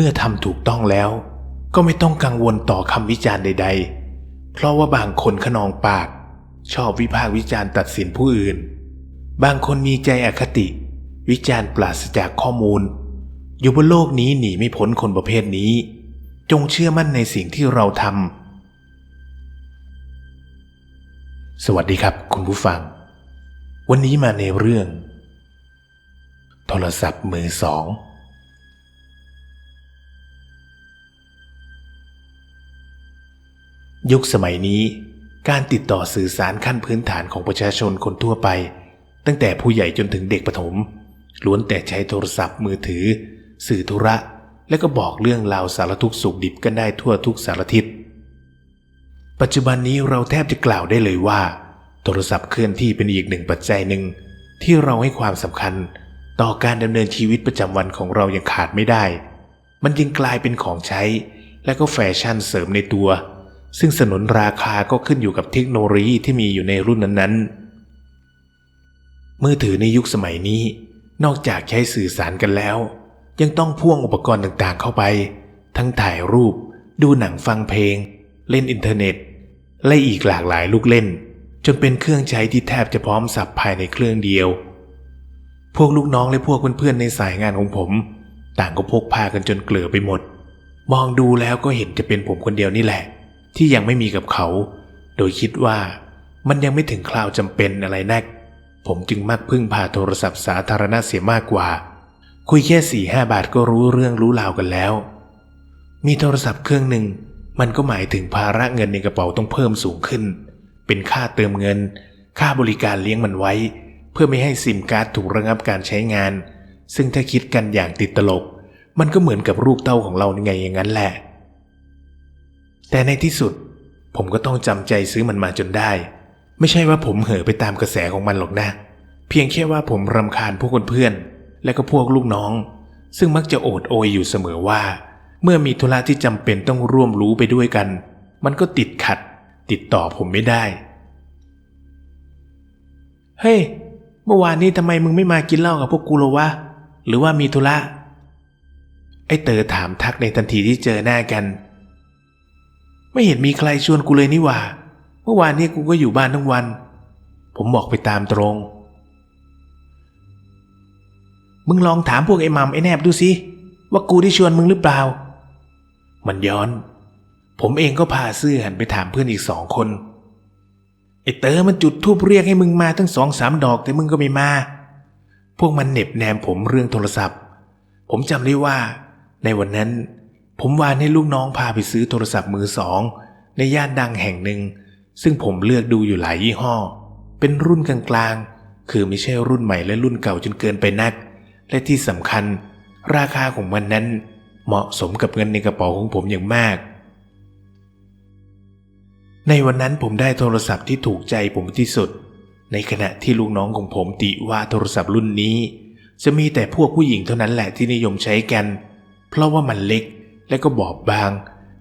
เมื่อทำถูกต้องแล้ว ก็ไม่ต้องกังวลต่อคำวิจารณ์ใด ๆ เพราะว่าบางคนขนองปาก ชอบวิพากษ์วิจารณ์ตัดสินผู้อื่น บางคนมีใจอคติ วิจารณ์ปราศจากข้อมูล อยู่บนโลกนี้หนีไม่พ้นคนประเภทนี้ จงเชื่อมั่นในสิ่งที่เราทำสวัสดีครับ คุณผู้ฟัง วันนี้มาในเรื่อง โทรศัพท์มือสอง ยุคสมัยนี้ การติดต่อสื่อสารขั้นพื้นฐานของประชาชนคนทั่วไป ตั้งแต่ผู้ใหญ่จนถึงเด็กประถมล้วนแต่ใช้โทรศัพท์มือถือ สื่อธุระ และก็บอกเรื่องราวสารทุกสุขดิบกันได้ทั่วทุกสารทิศปัจจุบันนี้เราแทบจะกล่าวได้เลยว่า โทรศัพท์เคลื่อนที่เป็นอีกหนึ่งปัจจัยหนึ่ง ที่เราให้ความสำคัญ ต่อการดำเนินชีวิตประจำวันของเราอย่างขาดไม่ได้ มันยังกลายเป็นของใช้ และก็แฟชั่นเสริมในตัว ซึ่งสนนราคาก็ขึ้นอยู่กับเทคโนโลยีที่มีอยู่ในรุ่นนั้นๆ มือถือในยุคสมัยนี้ นอกจากใช้สื่อสารกันแล้ว ยังต้องพ่วงอุปกรณ์ต่างๆเข้าไป ทั้งถ่ายรูป ดูหนังฟังเพลง เล่นอินเทอร์เน็ต และอีกหลากหลายลูกเล่น จนเป็นเครื่องใช้ที่แทบจะพร้อมสับภายในเครื่องเดียว พวกลูกน้องและพวกเพื่อนๆในสายงานของผม ต่างก็พกพากันจนเกลือไปหมด มองดูแล้วก็เห็นจะเป็นผมคนเดียวนี่แหละ ที่ยังไม่มีกับเขา โดยคิดว่ามันยังไม่ถึงคราวจำเป็นอะไรนักผมจึงมักพึ่งพาโทรศัพท์สาธารณะเสียมากกว่า คุยแค่สี่ห้าบาทก็รู้เรื่องรู้ราวกันแล้ว มีโทรศัพท์เครื่องหนึ่งมันก็หมายถึงภาระเงินในกระเป๋าต้องเพิ่มสูงขึ้น เป็นค่าเติมเงิน ค่าบริการเลี้ยงมันไว้ เพื่อไม่ให้ซิมการ์ดถูกระงับการใช้งาน ซึ่งถ้าคิดกันอย่างติดตลก มันก็เหมือนกับลูกเต้าของเราไงอย่างนั้นแหละ แต่ในที่สุด ผมก็ต้องจำใจซื้อมันมาจนได้ ไม่ใช่ว่าผมเห่อไปตามกระแสของมันหรอกนะ เพียงแค่ว่าผมรำคาญพวกเพื่อนและก็พวกลูกน้อง ซึ่งมักจะโอดโอยอยู่เสมอว่า เมื่อมีธุระที่จำเป็นต้องร่วมรู้ไปด้วยกัน มันก็ติดขัด ติดต่อผมไม่ได้ เฮ้ยเมื่อวานนี้ทำไมมึงไม่มากินเหล้ากับพวกกูหรอวะ หรือว่ามีธุระไอ้เตอถามทักในทันทีที่เจอหน้ากัน ไม่เห็นมีใครชวนกูเลยนี่หว่า เมื่อวานนี้กูก็อยู่บ้านทั้งวัน ผมบอกไปตามตรง มึงลองถามพวกไอ้มัมไอ้แนบดูสิ ว่ากูได้ชวนมึงหรือเปล่า มันย้อน ผมเองก็พาซื่อหันไปถามเพื่อนอีกสองคน ไอ้เต๋อมันจุดทูบเรียกให้มึงมาทั้งสองสามดอกแต่มึงก็ไม่มา พวกมันเน็บแนมผมเรื่องโทรศัพท์ ผมจำได้ว่า ในวันนั้น ผมวานให้ลูกน้องพาไปซื้อโทรศัพท์มือสอง ในย่านดังแห่งหนึ่ง ซึ่งผมเลือกดูอยู่หลายยี่ห้อ เป็นรุ่นกลางๆ คือไม่ใช่รุ่นใหม่และรุ่นเก่าจนเกินไปนัก และที่สำคัญ ราคาของมันนั้น เหมาะสมกับเงินในกระเป๋าของผมอย่างมาก ในวันนั้นผมได้โทรศัพท์ที่ถูกใจผมที่สุด ในขณะที่ลูกน้องของผมติว่าโทรศัพท์รุ่นนี้ จะมีแต่พวกผู้หญิงเท่านั้นแหละที่นิยมใช้กัน เพราะว่ามันเล็ก และก็บอบบาง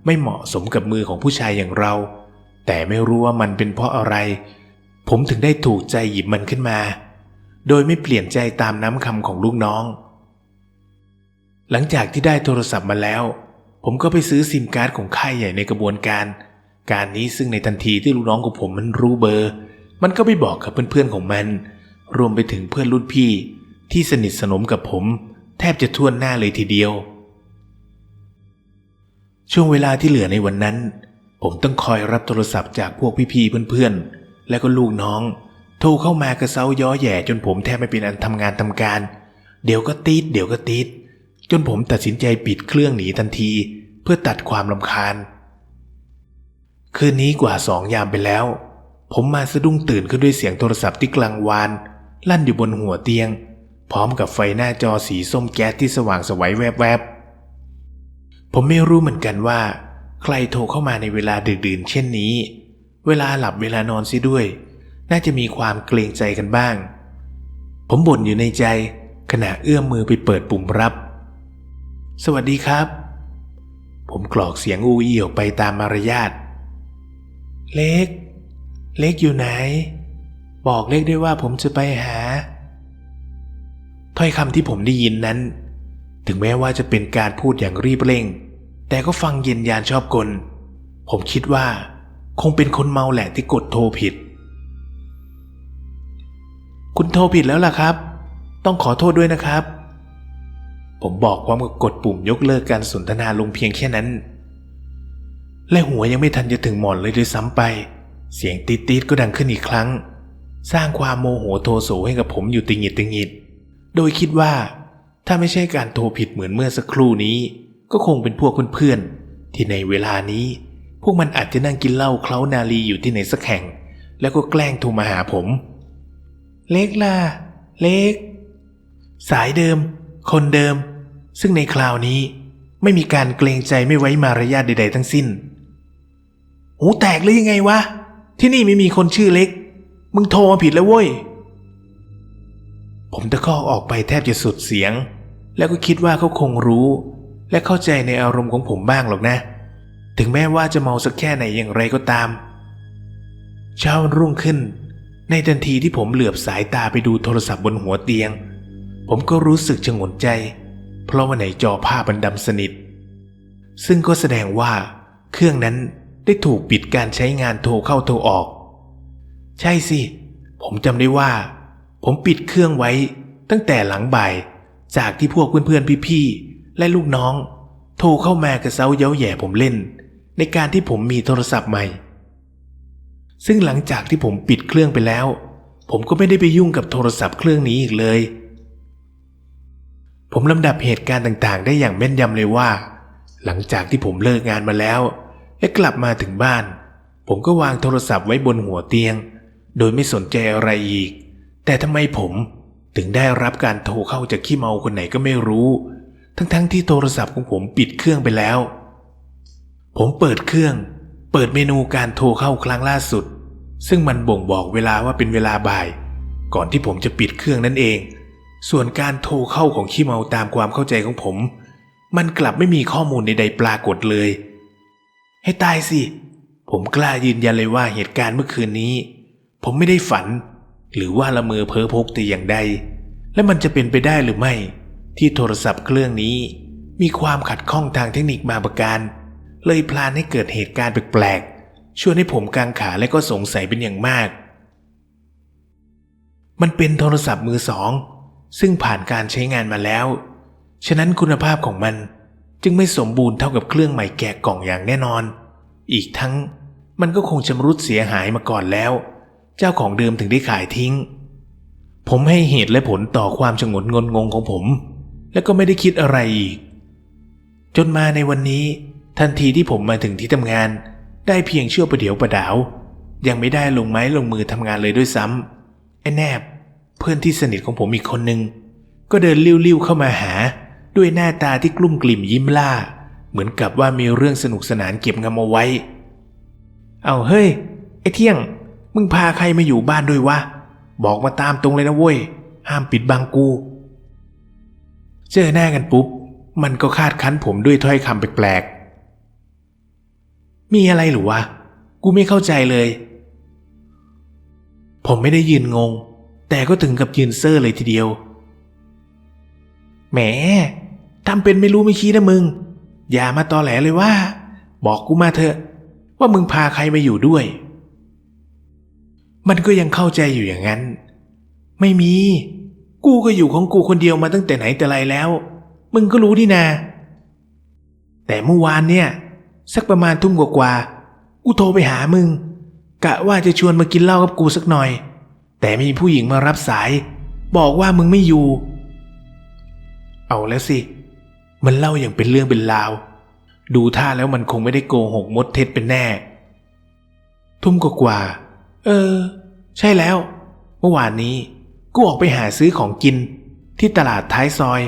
ไม่เหมาะสมกับมือของผู้ชายอย่างเรา แต่ไม่รู้ว่ามันเป็นเพราะอะไร ผมถึงได้ถูกใจหยิบมันขึ้นมา โดยไม่เปลี่ยนใจตามน้ำคำของลูกน้อง หลังจากที่ได้โทรศัพท์มาแล้ว ผมก็ไปซื้อซิมการ์ดของค่ายใหญ่ในกระบวนการ การนี้ซึ่งในทันทีที่ลูกน้องของผมมันรู้เบอร์ มันก็ไปบอกกับเพื่อนๆของมัน รวมไปถึงเพื่อนรุ่นพี่ที่สนิทสนมกับผม แทบจะท่วนหน้าเลยทีเดียว ช่วงเวลาที่เหลือในวันนั้น ผมต้องคอยรับโทรศัพท์จากพวกพี่ๆเพื่อนๆ และก็ลูกน้อง โทรเข้ามากระเซาย้อแย่จนผมแทบไม่เป็นอันทำงานทำการ เดี๋ยวก็ตีดเดี๋ยวก็ตีดจนผมตัดสินใจปิดเครื่องหนีทันที เพื่อตัดความลำคาญ คืนนี้กว่าสองยามไปแล้ว ผมมาสะดุ้งตื่นขึ้นด้วยเสียงโทรศัพท์ที่กลางวาน ลั่นอยู่บนหัวเตียง พร้อมกับไฟหน้าจอสีส้มแก๊สที่สว่างสวัยแวบๆ ผมไม่รู้เหมือนกันว่า ใครโทรเข้ามาในเวลาดึกดื่นเช่นนี้ เวลาหลับเวลานอนซิด้วย น่าจะมีความเกรงใจกันบ้าง ผมบ่นอยู่ในใจ ขณะเอื้อมมือไปเปิดปุ่มรับ สวัสดีครับ ผมกรอกเสียงอูอีออกไปตามมารยาท เล็ก เล็กอยู่ไหน บอกเล็กด้วยว่าผมจะไปหา ถ้อยคำที่ผมได้ยินนั้นถึงแม้ว่าจะเป็นการพูดอย่างรีบเร่ง แต่ก็ฟังเย็นยานชอบกล ผมคิดว่า คงเป็นคนเมาแหละที่กดโทรผิด คุณโทรผิดแล้วล่ะครับ ต้องขอโทษด้วยนะครับ ผมบอกพร้อมกับกดปุ่มยกเลิกการสนทนาลงเพียงแค่นั้น และหัวยังไม่ทันจะถึงหมอนเลยด้วยซ้ำไป เสียงตีดๆก็ดังขึ้นอีกครั้ง สร้างความโมโหโทโสให้กับผมอยู่ติงิดติงิด โดยคิดว่าถ้าไม่ใช่การโทรผิดเหมือนเมื่อสักครู่นี้ ก็คงเป็นพวกเพื่อนๆที่ในเวลานี้ พวกมันอาจจะนั่งกินเหล้าเคล้านาลีอยู่ที่ไหนสักแห่ง แล้วก็แกล้งโทรมาหาผม เล็กล่ะ เล็ก สายเดิม คนเดิม ซึ่งในคราวนี้ไม่มีการเกรงใจไม่ไว้มารยาทใด ๆ ทั้งสิ้น หูแตกหรือยังไงวะ ที่นี่ไม่มีคนชื่อเล็ก มึงโทรมาผิดแล้วเว้ย ผมตะคอกออกไปแทบจะสุดเสียง แล้วก็คิดว่าเขาคงรู้ และเข้าใจในอารมณ์ของผมบ้างหรอกนะ ถึงแม้ว่าจะเมาสักแค่ไหนอย่างไรก็ตาม เช้ารุ่งขึ้น ในทันทีที่ผมเหลือบสายตาไปดูโทรศัพท์บนหัวเตียง ผมก็รู้สึกชงนใจ เพราะว่าในจอภาพมันดำสนิท ซึ่งก็แสดงว่า เครื่องนั้นได้ถูกปิดการใช้งานโทรเข้าโทรออก ใช่สิ ผมจำได้ว่า ผมปิดเครื่องไว้ตั้งแต่หลังบ่ายจากที่พวกเพื่อนๆพี่ๆ และลูกน้อง โทรเข้ามากระเซ้าเย้าแย่ผมเล่น ในการที่ผมมีโทรศัพท์ใหม่ ซึ่งหลังจากที่ผมปิดเครื่องไปแล้ว ผมก็ไม่ได้ไปยุ่งกับโทรศัพท์เครื่องนี้อีกเลย ผมลำดับเหตุการณ์ต่างๆ ได้อย่างแม่นยำเลยว่า หลังจากที่ผมเลิกงานมาแล้ว และกลับมาถึงบ้าน ผมก็วางโทรศัพท์ไว้บนหัวเตียง โดยไม่สนใจอะไรอีก แต่ทำไมผมถึงได้รับการโทรเข้าจากขี้เมาคนไหนก็ไม่รู้ ทั้งๆทที่โทรศัพท์ของผมปิดเครื่องไปแล้ว ผมเปิดเครื่อง เปิดเมนูการโทรเข้าครั้งล่าสุด ซึ่งมันบ่งบอกเวลาว่าเป็นเวลาบ่าย ก่อนที่ผมจะปิดเครื่องนั่นเอง ส่วนการโทรเข้าของขี้เมาตามความเข้าใจของผม มันกลับไม่มีข้อมูลใดๆปรากฏเลย ให้ตายสิ ผมกล้ายืนยันเลยว่าเหตุการณ์เมื่อคืนนี้ ผมไม่ได้ฝัน หรือว่าละเมอเพ้อพกแต่อย่างใด และมันจะเป็นไปได้หรือไม่ ที่โทรศัพท์เครื่องนี้ มีความขัดข้องทางเทคนิคมาประการ เลยพลานให้เกิดเหตุการณ์แปลกๆชวนให้ผมกางขาและก็สงสัยเป็นอย่างมาก มันเป็นโทรศัพท์มือสอง ซึ่งผ่านการใช้งานมาแล้ว ฉะนั้นคุณภาพของมันจึงไม่สมบูรณ์เท่ากับเครื่องใหม่แกะกล่องอย่างแน่นอน อีกทั้งมันก็คงชำรุดเสียหายมาก่อนแล้ว เจ้าของเดิมถึงได้ขายทิ้ง ผมให้เหตุและผลต่อความชงนงนงงของผม และก็ไม่ได้คิดอะไรอีก จนมาในวันนี้ ทันทีที่ผมมาถึงที่ทำงาน ได้เพียงเชั่วประเดี๋ยวประดาว ยังไม่ได้ลงไม้ลงมือทำงานเลยด้วยซ้ำไอ้แนบ เพื่อนที่สนิทของผมอีกคนนึง ก็เดินลิ้วๆเข้ามาหา ด้วยหน้าตาที่กลุ้มกลิ่มยิ้มล่า เหมือนกับว่ามีเรื่องสนุกสนานเก็บงำเอาไว้ เอาเฮ้ยไอ้เที่ยง มึงพาใครมาอยู่บ้านด้วยวะบอกมาตามตรงเลยนะเว้ยห้ามปิดบังกู เจอหน้ากันปุ๊บ มันก็คาดคั้นผมด้วยถ้อยคำแปลกๆ มีอะไรหรือวะ กูไม่เข้าใจเลย ผมไม่ได้ยืนงง แต่ก็ถึงกับยืนเซอร์เลยทีเดียว แหมทำเป็นไม่รู้ไม่ชี้นะมึง อย่ามาตอแหลเลยว่า บอกกูมาเถอะ ว่ามึงพาใครมาอยู่ด้วย มันก็ยังเข้าใจอยู่อย่างนั้น ไม่มี กูก็อยู่ของกูคนเดียวมาตั้งแต่ไหนแต่ไรแล้ว มึงก็รู้นี่นา แต่เมื่อวานเนี่ย สักประมาณทุ่มกว่าๆกูโทรไปหามึง กะว่าจะชวนมากินเหล้ากับกูสักหน่อย แต่มีผู้หญิงมารับสาย บอกว่ามึงไม่อยู่ เอาแล้วสิ มันเล่าอย่างเป็นเรื่องเป็นราว ดูท่าแล้วมันคงไม่ได้โกหกมดเท็จเป็นแน่ ทุ่มกว่าๆเออ ใช่แล้ว เมื่อวานนี้ กูออกไปหาซื้อของกิน ที่ตลาดท้ายซอย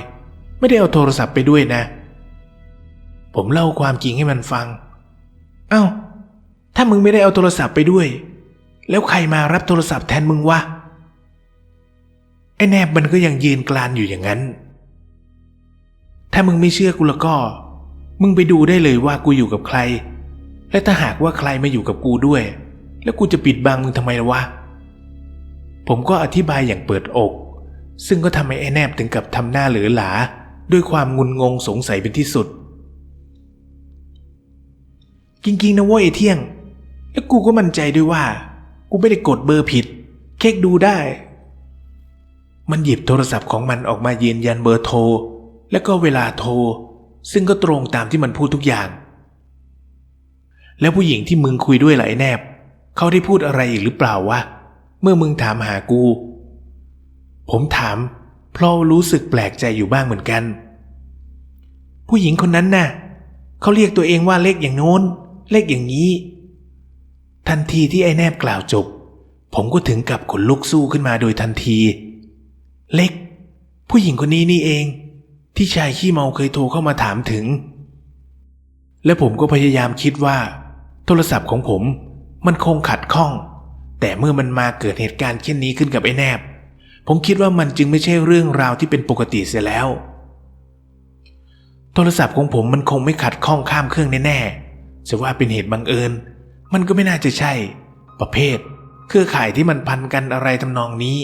ไม่ได้เอาโทรศัพท์ไปด้วยนะ ผมเล่าความจริงให้มันฟัง เอ้า ถ้ามึงไม่ได้เอาโทรศัพท์ไปด้วย แล้วใครมารับโทรศัพท์แทนมึงวะ ไอ้แนบมันก็ยังยืนกลานอยู่อย่างนั้น ถ้ามึงไม่เชื่อกูแล้วก็ มึงไปดูได้เลยว่ากูอยู่กับใคร และถ้าหากว่าใครมาอยู่กับกูด้วย แล้วกูจะปิดบังมึงทำไมล่ะวะ ผมก็อธิบายอย่างเปิดอก ซึ่งก็ทำให้ไอ้แนบถึงกับทำหน้าเหลือหลา ด้วยความงุนงงสงสัยเป็นที่สุดจริงๆนะเว้ยไอ้เที่ยง แล้วกูก็มั่นใจด้วยว่า กูไม่ได้กดเบอร์ผิด เค้กดูได้ มันหยิบโทรศัพท์ของมันออกมายืนยันเบอร์โทร และก็เวลาโทร ซึ่งก็ตรงตามที่มันพูดทุกอย่าง แล้วผู้หญิงที่มึงคุยด้วยหลายแนบ เขาได้พูดอะไรอีกหรือเปล่าวะ เมื่อมึงถามหากู ผมถาม เพราะรู้สึกแปลกใจอยู่บ้างเหมือนกัน ผู้หญิงคนนั้นน่ะเขาเรียกตัวเองว่าเลขอย่างโน้น เลขอย่างนี้ ทันทีที่ไอ้แนบกล่าวจบ ผมก็ถึงกับขนลุกสู้ขึ้นมาโดยทันที เล็ก ผู้หญิงคนนี้นี่เอง ที่ชายขี้เมาเคยโทรเข้ามาถามถึง และผมก็พยายามคิดว่า โทรศัพท์ของผมมันคงขัดข้อง แต่เมื่อมันมาเกิดเหตุการณ์เช่นนี้ขึ้นกับไอ้แนบ ผมคิดว่ามันจึงไม่ใช่เรื่องราวที่เป็นปกติเสียแล้ว โทรศัพท์ของผมมันคงไม่ขัดข้องข้ามเครื่องแน่ๆจะว่าเป็นเหตุบังเอิญ มันก็ไม่น่าจะใช่ ประเภท เครือข่ายที่มันพันกันอะไรทำนองนี้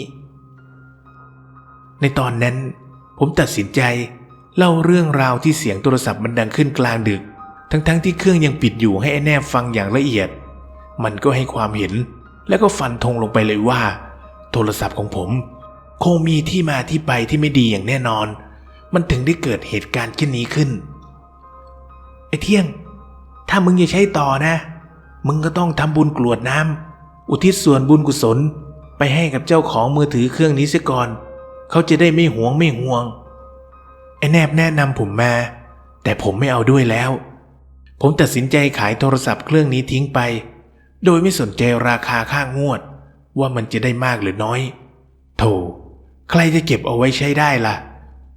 ในตอนนั้น ผมตัดสินใจเล่าเรื่องราวที่เสียงโทรศัพท์มันดังขึ้นกลางดึก ทั้งๆที่เครื่องยังปิดอยู่ให้ไอ้แนบฟังอย่างละเอียด มันก็ให้ความเห็น แล้วก็ฟันธงลงไปเลยว่า โทรศัพท์ของผม คงมีที่มาที่ไปที่ไม่ดีอย่างแน่นอน มันถึงได้เกิดเหตุการณ์เช่นนี้ขึ้น ไอ้เที่ยง ถ้ามึงจะใช้ต่อนะ มึงก็ต้องทำบุญกรวดน้ำอุทิศส่วนบุญกุศลไปให้กับเจ้าของมือถือเครื่องนี้เสียก่อน เขาจะได้ไม่หวงไม่ห่วง ไอ้แนบแนะนำผมมา แต่ผมไม่เอาด้วยแล้ว ผมตัดสินใจขายโทรศัพท์เครื่องนี้ทิ้งไป โดยไม่สนใจราคาค่างวด ว่ามันจะได้มากหรือน้อย โธ่ใครจะเก็บเอาไว้ใช้ได้ล่ะ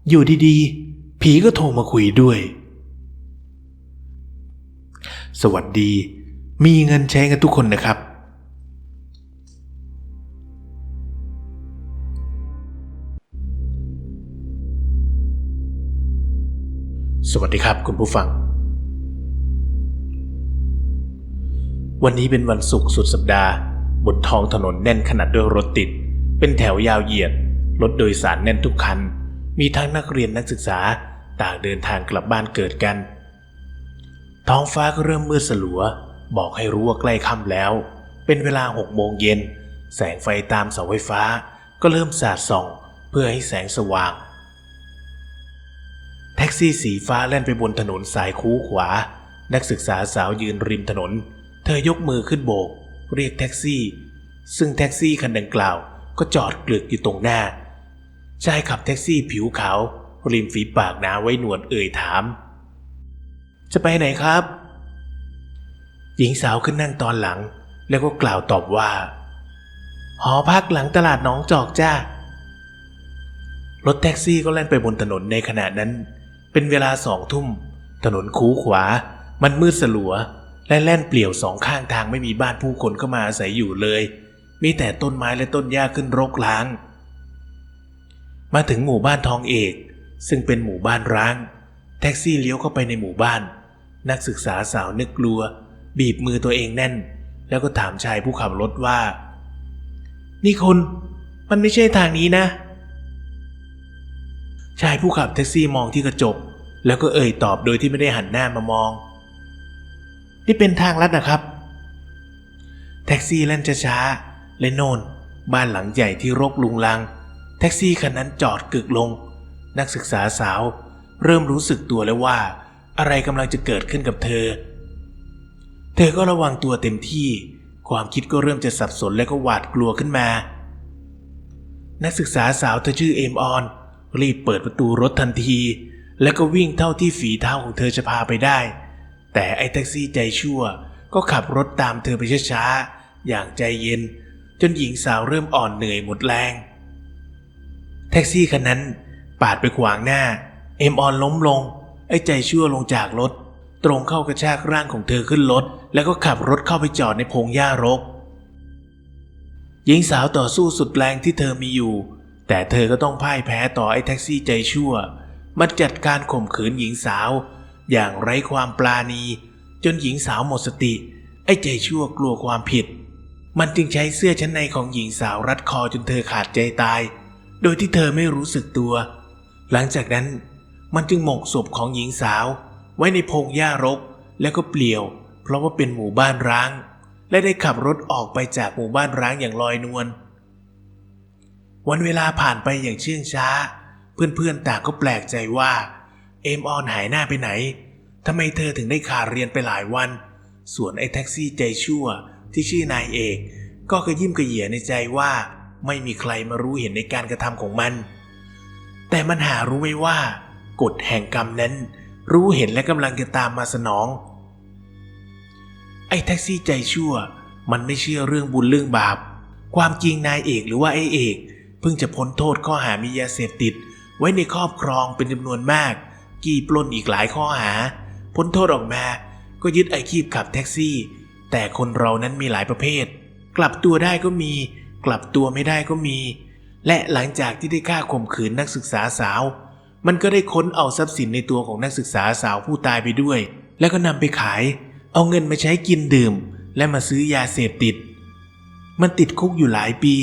อยู่ดีๆ ผีก็โทรมาคุยด้วย สวัสดี มีเงินใช้กันทุกคนนะครับ สวัสดีครับคุณผู้ฟัง วันนี้เป็นวันศุกร์สุดสัปดาห์ บนท้องถนนแน่นขนาดด้วยรถติด เป็นแถวยาวเหยียด รถโดยสารแน่นทุกคัน มีทั้งนักเรียนนักศึกษาต่างเดินทางกลับบ้านเกิดกัน ท้องฟ้าก็เริ่มมืดสลัว บอกให้รู้ว่าใกล้ค่ำแล้ว เป็นเวลาหกโมงเย็น แสงไฟตามเสาไฟฟ้า ก็เริ่มสาดส่อง เพื่อให้แสงสว่าง แท็กซี่สีฟ้าแล่นไปบนถนนสายคูขวา นักศึกษาสาวยืนริมถนน ธอยกมือขึ้นโบก เรียกแท็กซี่ ซึ่งแท็กซี่คันดังกล่าวก็จอดเกลือกอยู่ตรงหน้า ชายขับแท็กซี่ผิวขาวริมฝีปากหนาไว้หนวดเอ่ยถาม จะไปไหนครับ หญิงสาวขึ้นนั่งตอนหลัง แล้วก็กล่าวตอบว่า หอพักหลังตลาดน้องจอกจ้ารถแท็กซี่ก็แล่นไปบนถนนในขณะนั้น เป็นเวลาสองทุ่ม ถนนคูขวา มันมืดสลัว และแล่นเปลี่ยวสองข้างทางไม่มีบ้านผู้คนเข้ามาอาศัยอยู่เลย มีแต่ต้นไม้และต้นหญ้าขึ้นรกร้าง มาถึงหมู่บ้านทองเอก ซึ่งเป็นหมู่บ้านร้าง แท็กซี่เลี้ยวเข้าไปในหมู่บ้าน นักศึกษาสาวนึกกลัว บีบมือตัวเองแน่น แล้วก็ถามชายผู้ขับรถว่า นี่คุณ มันไม่ใช่ทางนี้นะ ชายผู้ขับแท็กซี่มองที่กระจก แล้วก็เอ่ยตอบโดยที่ไม่ได้หันหน้ามามอง นี่เป็นทางลัดนะครับ แท็กซี่แล่นช้าๆและโนนบ้านหลังใหญ่ที่รกลุงลัง แท็กซี่คันนั้นจอดกึกลง นักศึกษาสาว เริ่มรู้สึกตัวแล้วว่า อะไรกำลังจะเกิดขึ้นกับเธอ เธอก็ระวังตัวเต็มที่ ความคิดก็เริ่มจะสับสนและก็หวาดกลัวขึ้นมา นักศึกษาสาวเธอชื่อเอมออนรีบเปิดประตูรถทันที แล้วก็วิ่งเท่าที่ฝีเท้าของเธอจะพาไปได้ แต่ไอ้แท็กซี่ใจชั่ว ก็ขับรถตามเธอไปช้าๆ อย่างใจเย็น จนหญิงสาวเริ่มอ่อนเหนื่อยหมดแรง แท็กซี่คันนั้นปาดไปขวางหน้า เอ็มออนล้มลง ไอ้ใจชั่วลงจากรถ ตรงเข้ากระชากร่างของเธอขึ้นรถ แล้วก็ขับรถเข้าไปจอดในพงหญ้ารก หญิงสาวต่อสู้สุดแรงที่เธอมีอยู่ แต่เธอก็ต้องพ่ายแพ้ต่อไอ้แท็กซี่ใจชั่วมันจัดการข่มขืนหญิงสาว อย่างไร้ความปราณี จนหญิงสาวหมดสติ ไอ้ใจชั่วกลัวความผิด มันจึงใช้เสื้อชั้นในของหญิงสาวรัดคอจนเธอขาดใจตาย โดยที่เธอไม่รู้สึกตัว หลังจากนั้นมันจึงหมกศพของหญิงสาว ไว้ในพงหญ้ารกแล้วก็เปลี่ยว เพราะว่าเป็นหมู่บ้านร้าง และได้ขับรถออกไปจากหมู่บ้านร้างอย่างลอยนวลวันเวลาผ่านไปอย่างเชื่องช้า เพื่อนๆต่างก็แปลกใจว่า เอมออนหายหน้าไปไหนทำไมเธอถึงได้ขาดเรียนไปหลายวัน ส่วนไอ้แท็กซี่ใจชั่วที่ชื่อนายเอก ก็กระยิ้มกระเหยียในใจว่าไม่มีใครมารู้เห็นในการกระทำของมัน แต่มันหารู้ไม่ว่ากฎแห่งกรรมนั้น รู้เห็นและกำลังจะตามมาสนอง ไอ้แท็กซี่ใจชั่ว มันไม่เชื่อเรื่องบุญเรื่องบาป ความจริงนายเอกหรือว่าไอ้เอก เพิ่งจะพ้นโทษข้อหามียาเสพติด ไว้ในครอบครองเป็นจำนวนมาก กี่ปล้นอีกหลายข้อหา พ้นโทษออกมา ก็ยึดไอคีบขับแท็กซี่ แต่คนเรานั้นมีหลายประเภท กลับตัวได้ก็มี กลับตัวไม่ได้ก็มี และหลังจากที่ได้ฆ่าข่มขืนนักศึกษาสาว มันก็ได้ค้นเอาทรัพย์สินในตัวของนักศึกษาสาวผู้ตายไปด้วย แล้วก็นำไปขาย เอาเงินมาใช้กินดื่ม และมาซื้อยาเสพติด มันติดคุกอยู่หลายปี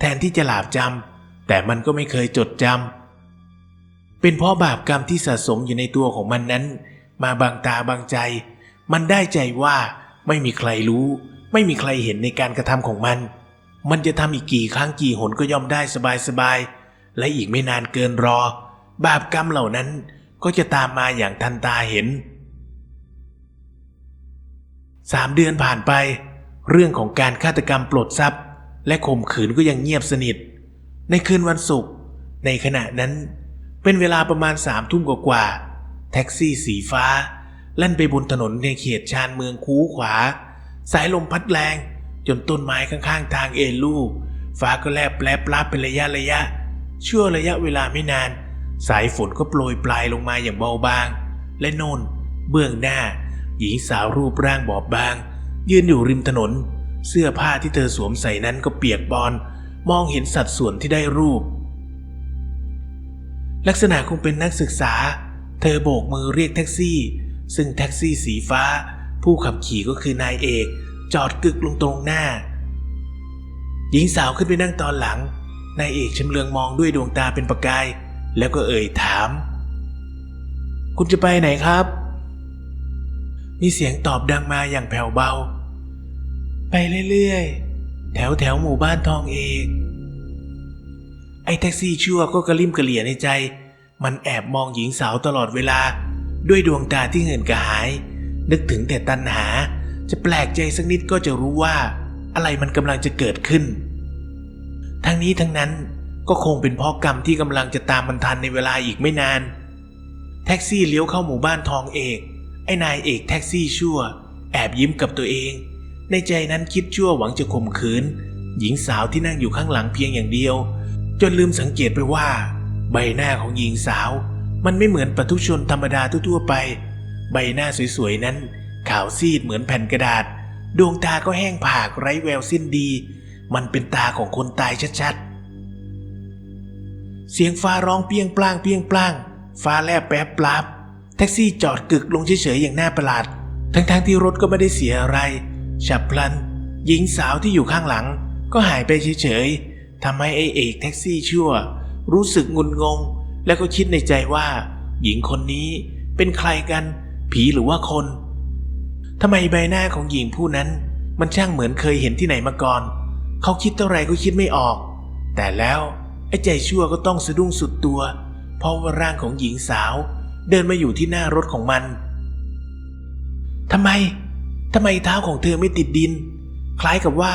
แทนที่จะหลาบจำแต่มันก็ไม่เคยจดจำ เป็นเพราะบาปกรรมที่สะสมอยู่ในตัวของมันนั้น มาบางตาบางใจ มันได้ใจว่าไม่มีใครรู้ ไม่มีใครเห็นในการกระทำของมัน มันจะทำอีกกี่ครั้งกี่หนก็ย่อมได้สบายๆและอีกไม่นานเกินรอ บาปกรรมเหล่านั้นก็จะตามมาอย่างทันตาเห็นสามเดือนผ่านไป เรื่องของการฆาตกรรมปลดทรัพย์ และข่มขืนก็ยังเงียบสนิท ในคืนวันศุกร์ในขณะนั้น เป็นเวลาประมาณสามทุ่มกว่าๆแท็กซี่สีฟ้าแล่นไปบนถนนในเขตชานเมืองคูขวา สายลมพัดแรง จนต้นไม้ข้างๆ ทางเอ็นลูกฟ้าก็แลบแปลบลาบเป็นระยะระยะ ชั่วระยะเวลาไม่นาน สายฝนก็โปรยปลายลงมาอย่างเบาบาง และโนนเบื้องหน้า หญิงสาวรูปร่างบอบบาง ยืนอยู่ริมถนน เสื้อผ้าที่เธอสวมใส่นั้นก็เปียกบอนมองเห็นสัดส่วนที่ได้รูป ลักษณะคงเป็นนักศึกษา เธอโบกมือเรียกแท็กซี่ ซึ่งแท็กซี่สีฟ้า ผู้ขับขี่ก็คือนายเอก จอดกึกลงตรงหน้า หญิงสาวขึ้นไปนั่งตอนหลัง นายเอกชำเลืองมองด้วยดวงตาเป็นประกาย แล้วก็เอ่ยถาม คุณจะไปไหนครับ มีเสียงตอบดังมาอย่างแผ่วเบา ไปเรื่อยๆ แถวแถวหมู่บ้านทองเอก ไอ้แท็กซี่ชั่วก็กระลิ่มกระเหลี่ยในใจ มันแอบมองหญิงสาวตลอดเวลา ด้วยดวงตาที่เหินกระหาย นึกถึงแต่ตัณหา จะแปลกใจสักนิดก็จะรู้ว่า อะไรมันกำลังจะเกิดขึ้น ทั้งนี้ทั้งนั้นก็คงเป็นเพราะกรรมที่กำลังจะตามมันทันในเวลาอีกไม่นาน แท็กซี่เลี้ยวเข้าหมู่บ้านทองเอก ไอ้นายเอกแท็กซี่ชั่ว แอบยิ้มกับตัวเอง ในใจนั้นคิดชั่วหวังจะข่มขืน หญิงสาวที่นั่งอยู่ข้างหลังเพียงอย่างเดียว จนลืมสังเกตไปว่า ใบหน้าของหญิงสาว มันไม่เหมือนปทุชนธรรมดาทั่วๆไป ใบหน้าสวยๆนั้น ขาวซีดเหมือนแผ่นกระดาษ ดวงตาก็แห้งผากไร้แววสิ้นดี มันเป็นตาของคนตายชัดๆ เสียงฟ้าร้องเปียงปล้างเปียงปล้าง ฟ้าแลบแป๊บปลาบแท็กซี่จอดกึกลงเฉยๆอย่างน่าประหลาด ทั้งๆที่รถก็ไม่ได้เสียอะไร ฉับพลัน หญิงสาวที่อยู่ข้างหลังก็หายไปเฉยๆ ทำให้ไอเอกแท็กซี่ชั่ว รู้สึกงุนงง แล้วก็คิดในใจว่า หญิงคนนี้เป็นใครกัน ผีหรือว่าคนทำไมใบหน้าของหญิงผู้นั้น มันช่างเหมือนเคยเห็นที่ไหนมาก่อน เขาคิดเท่าไรก็คิดไม่ออก แต่แล้วไอ้ใจชั่วก็ต้องสะดุ้งสุดตัว เพราะว่าร่างของหญิงสาว เดินมาอยู่ที่หน้ารถของมันทำไมทำไมเท้าของเธอไม่ติดดิน คล้ายกับว่า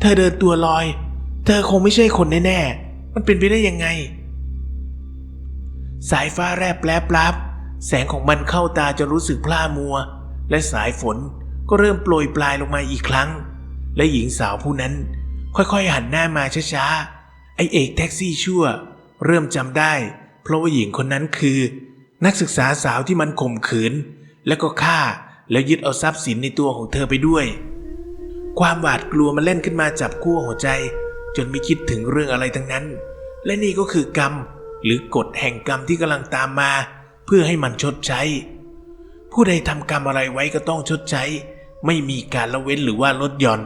เธอเดินตัวลอย เธอคงไม่ใช่คนแน่ๆ มันเป็นไปได้ยังไง สายฟ้าแรบแปรปรับแสงของมันเข้าตาจนรู้สึกพล่ามัว และสายฝนก็เริ่มโปรยปลายลงมาอีกครั้ง และหญิงสาวผู้นั้น ค่อยๆหันหน้ามาช้าๆ ไอเอกแท็กซี่ชั่ว เริ่มจำได้ เพราะว่าหญิงคนนั้นคือ นักศึกษาสาวที่มันข่มขืน แล้วก็ฆ่าแล้วยึดเอาทรัพย์สินในตัวของเธอไปด้วย ความหวาดกลัวมันเล่นขึ้นมาจับขั้วหัวใจ จนไม่คิดถึงเรื่องอะไรทั้งนั้น และนี่ก็คือกรรม หรือกฎแห่งกรรมที่กำลังตามมา เพื่อให้มันชดใช้ ผู้ใดทำกรรมอะไรไว้ก็ต้องชดใช้ ไม่มีการละเว้นหรือว่าลดหย่อน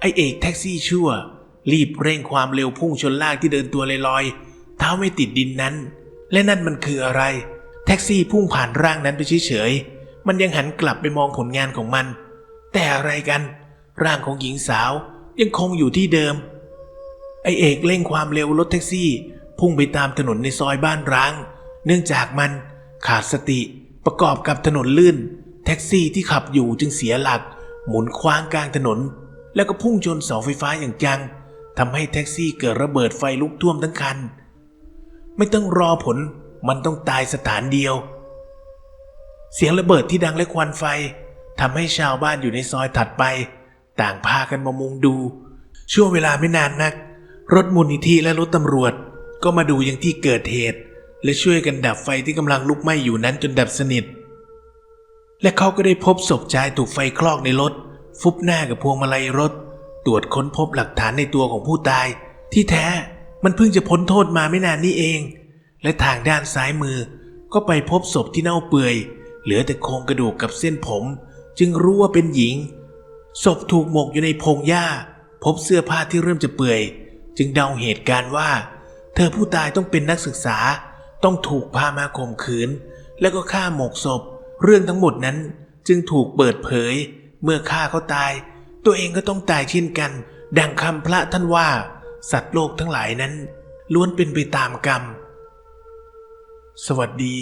ไอเอกแท็กซี่ชั่ว รีบเร่งความเร็วพุ่งชนลากที่เดินตัวลอยๆเท้าไม่ติดดินนั้น และนั่นมันคืออะไร แท็กซี่พุ่งผ่านร่างนั้นไปเฉยๆมันยังหันกลับไปมองผลงานของมัน แต่อะไรกัน ร่างของหญิงสาว ยังคงอยู่ที่เดิม ไอเอกเร่งความเร็วรถแท็กซี่ พุ่งไปตามถนนในซอยบ้านร้าง เนื่องจากมันขาดสติประกอบกับถนนลื่น แท็กซี่ที่ขับอยู่จึงเสียหลัก หมุนคว้างกลางถนน แล้วก็พุ่งชนเสาไฟฟ้าอย่างจังทำให้แท็กซี่เกิดระเบิดไฟลุกท่วมทั้งคัน ไม่ต้องรอผลมันต้องตายสถานเดียว เสียงระเบิดที่ดังและควันไฟทำให้ชาวบ้านอยู่ในซอยถัดไป ต่างพากันมามุงดู ช่วงเวลาไม่นานนัก รถมูลนิธิและรถตำรวจ ก็มาดูยังที่เกิดเหตุ และช่วยกันดับไฟที่กำลังลุกไหม้อยู่นั้นจนดับสนิท และเขาก็ได้พบศพชายถูกไฟคลอกในรถ ฟุบหน้ากับพวงมาลัยรถ ตรวจค้นพบหลักฐานในตัวของผู้ตาย ที่แท้มันเพิ่งจะพ้นโทษมาไม่นานนี้เอง และทางด้านซ้ายมือ ก็ไปพบศพที่เน่าเปื่อย เหลือแต่โครงกระดูกกับเส้นผม จึงรู้ว่าเป็นหญิง ศพถูกหมกอยู่ในพงหญ้า พบเสื้อผ้าที่เริ่มจะเปื่อย จึงเดาเหตุการณ์ว่า เธอผู้ตายต้องเป็นนักศึกษา ต้องถูกพามาข่มขืน แล้วก็ฆ่าหมกศพ เรื่องทั้งหมดนั้นจึงถูกเปิดเผย เมื่อฆ่าเขาตาย ตัวเองก็ต้องตายเช่นกัน ดังคำพระท่านว่า สัตว์โลกทั้งหลายนั้น ล้วนเป็นไปตามกรรม สวัสดี